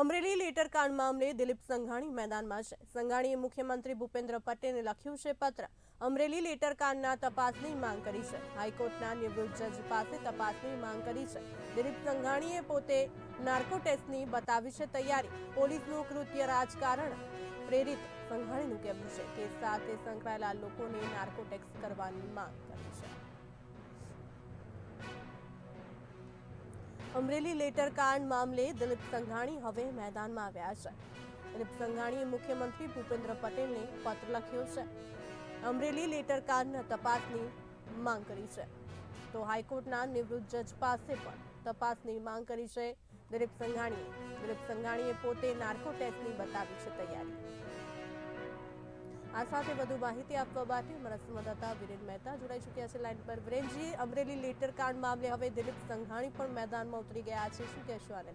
Amreli letter કાંડ મામલે દિલીપ સંઘાણી મેદાનમાં છે. સંઘાણીએ મુખ્યમંત્રી ભૂપેન્દ્ર પટેલને લખ્યું છે પત્ર. અમરેલી લેટર કાંડના તપાસની માંગ કરી છે. હાઈકોર્ટના નિવૃત્ત જજ પાસે તપાસની માંગ કરી છે. દિલીપ સંઘાણીએ પોતે નાર્કો ટેસ્ટની બતાવી છે તૈયારી. પોલીસનું કૃત્ય રાજકારણ પ્રેરિત. સંઘાણીનું કહેવું છે કે સાથે સંકળાયેલા લોકોને નાર્કો ટેક્સ કરવાની માંગ કરી છે. અમરેલી લેટર કાંડ મામલે દિલીપ સંઘાણી હવે મેદાનમાં આવ્યા છે. દિલીપ સંઘાણીએ મુખ્યમંત્રી ભૂપેન્દ્ર પટેલને પત્ર લખ્યો છે. અમરેલી લેટર કાંડના તપાસની માંગ કરી છે. તો હાઈકોર્ટના નિવૃત્ત જજ પાસે પણ તપાસની માંગ કરી છે દિલીપ સંઘાણીએ. દિલીપ સંઘાણીએ પોતે નાર્કો ટેસ્ટની બતાવી છે તૈયારી. આ સાથે વધુ માહિતી આપવા માટે અમારા સંવાદદાતા વિરેન મહેતા જોડાઈ ચૂક્યા છે. લાઈન પર વિરેનજી, અમરેલી લેટર કાંડ મામલે હવે દિલીપ સંઘાણી પણ મેદાનમાં ઉતરી ગયા છે. શું કહેશો આને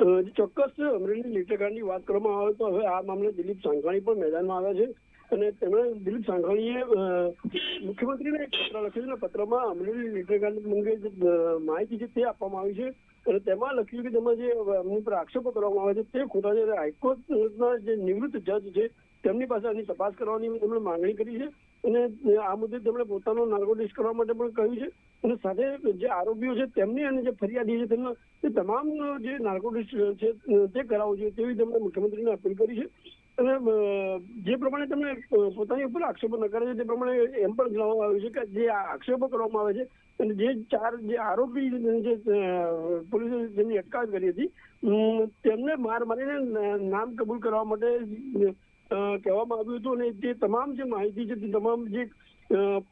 લઈને ચોક્કસ અમરેલી લીટેકાંડની વાત કરવામાં આવે તો હવે આ મામલે દિલીપ સંઘાણી પણ મેદાનમાં આવ્યા છે. અને તેમણે દિલીપ સાંઘાણીએ મુખ્યમંત્રીને એક પત્રમાં અમરેલી લીટેકાંડ અંગે માહિતી છે તે આપવામાં આવી છે અને તેમાં લખ્યું કે તેમાં જે એમની પર આક્ષેપો કરવામાં આવે છે તે ખોટા છે. હાઈકોર્ટના જે નિવૃત્ત જજ છે તેમની પાસે આની તપાસ કરવાની તેમણે માંગણી કરી છે અને આ મુદ્દે તેમણે પોતાનો નાર્કોટિક્સ કરવા માટે પણ કહ્યું છે અને સાથે જે આરોપીઓ છે તેમની અને જે ફરિયાદી છે તેમના તમામ જે નાર્કોટિક્સ છે તે કરાવવું જોઈએ તેવી તેમણે મુખ્યમંત્રીને અપીલ કરી છે. અને જે પ્રમાણે તમે પોતાની ઉપર આક્ષેપો નકારે છે, તે પ્રમાણે એમ પણ જણાવવામાં આવ્યું છે કે જે આક્ષેપો કરવામાં આવે છે અને જે ચાર, જે આરોપી જે પોલીસે જેની અટકાયત કરી હતી તેમને માર મારીને નામ કબૂલ કરવા માટે કહેવામાં આવ્યું હતું અને તે તમામ જે માહિતી છે, તે તમામ જે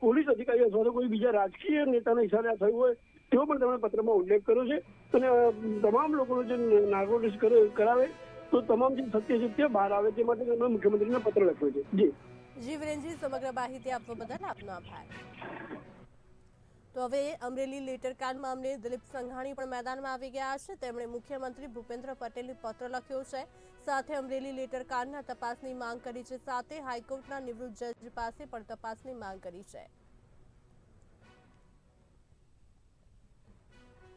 પોલીસ અધિકારી અથવા તો કોઈ બીજા રાજકીય નેતાના ઇશારે થયું હોય, તેવો પણ તેમણે પત્રમાં ઉલ્લેખ કર્યો છે અને તમામ લોકોનો જે નાર્કોટિક્સ કરે- કરાવે તો તમામ જે સત્ય છે તે બહાર આવે તે માટે અમે મુખ્યમંત્રીને પત્ર લખ્યો છે. જી. જી વિરેનજી, સમગ્ર માહિતી આપવા બદલ આપનો આભાર. તો હવે અમરેલી લેટર કાર્ડ મામલે દિલીપ સંઘાણી પણ મેદાનમાં આવી ગયા છે. તેમણે મુખ્યમંત્રી ભૂપેન્દ્ર પટેલને પત્ર લખ્યો છે. સાથે અમરેલી લેટર કાર્ડના તપાસની માંગ કરી છે. સાથે હાઈકોર્ટના નિવૃત્ત જજ પાસે પણ તપાસની માંગ કરી છે.